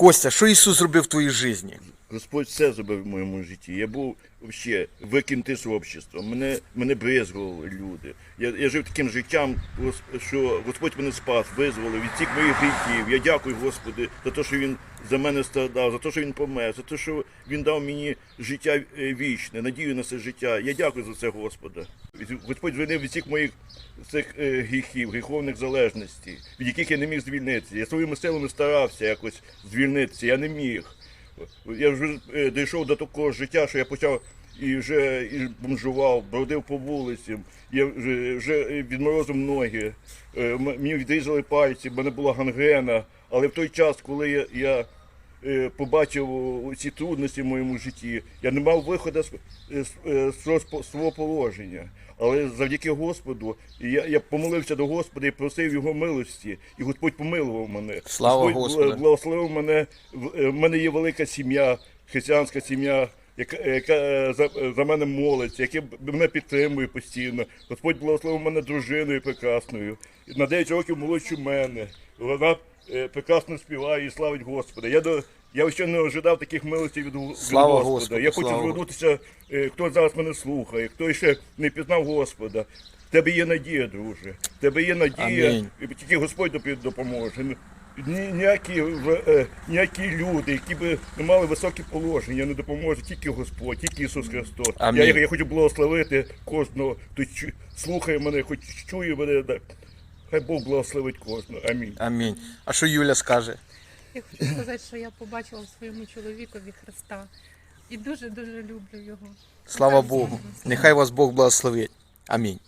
Костя, що Ісус зробив в твоїй житті? Господь все зробив в моєму житті. Я був взагалі з общества. Мене, мене брезгували люди. Я, я жив таким життям, що Господь мене спас, визволив від всіх моїх гріхів. Я дякую Господи за те, що Він за мене страдав, за те, що Він помер, за те, що Він дав мені життя е, вічне, надію на це життя. Я дякую за це Господа. Господь звільнив від всіх моїх цих е, гріхів, гріховних залежностей, від яких я не міг звільнитися. Я своїми силами старався якось звільнитися, я не міг. Я вже е, дійшов до такого життя, що я почав і вже і бомжував, бродив по вулиці, я вже, вже відморозив ноги, е, мені відрізали пальці, в мене була гангрена. Але в той час, коли я, побачив ці трудності в моєму житті, я не мав виходу з, з, е, свого положення. Але завдяки Господу я, я помолився до Господа і просив його милості, і Господь помилував мене. Слава Господь Господу. благословив мене. В е, мене є велика сім'я, християнська сім'я, яка, яка е, за, е, за мене молиться, яка мене підтримує постійно. Господь благословив мене дружиною прекрасною. На 9 років молодшу мене. Вона е, прекрасно співає і славить Господа. Я до я ще не ожидав таких милостей від, від Слава Господа. Господу, я хочу слава звернутися, е, хто зараз мене слухає, хто ще не пізнав Господа. Тебе є надія, друже. Тебе є надія, Амінь. і тільки Господь тобі допоможе. Ні, ніякі, е, ніякі люди, які б не мали високі положення, не допоможе тільки Господь, тільки Ісус Христос. Амінь. Я, я хочу благословити кожного, хто слухає мене, хоч чує мене. да. Хай Бог благословить кожного. Амінь. Амінь. А що Юля скаже? Я хочу сказати, що я побачила в своєму чоловікові Христа і дуже дуже люблю його. Слава Богу. Нехай вас Бог благословить. Амінь.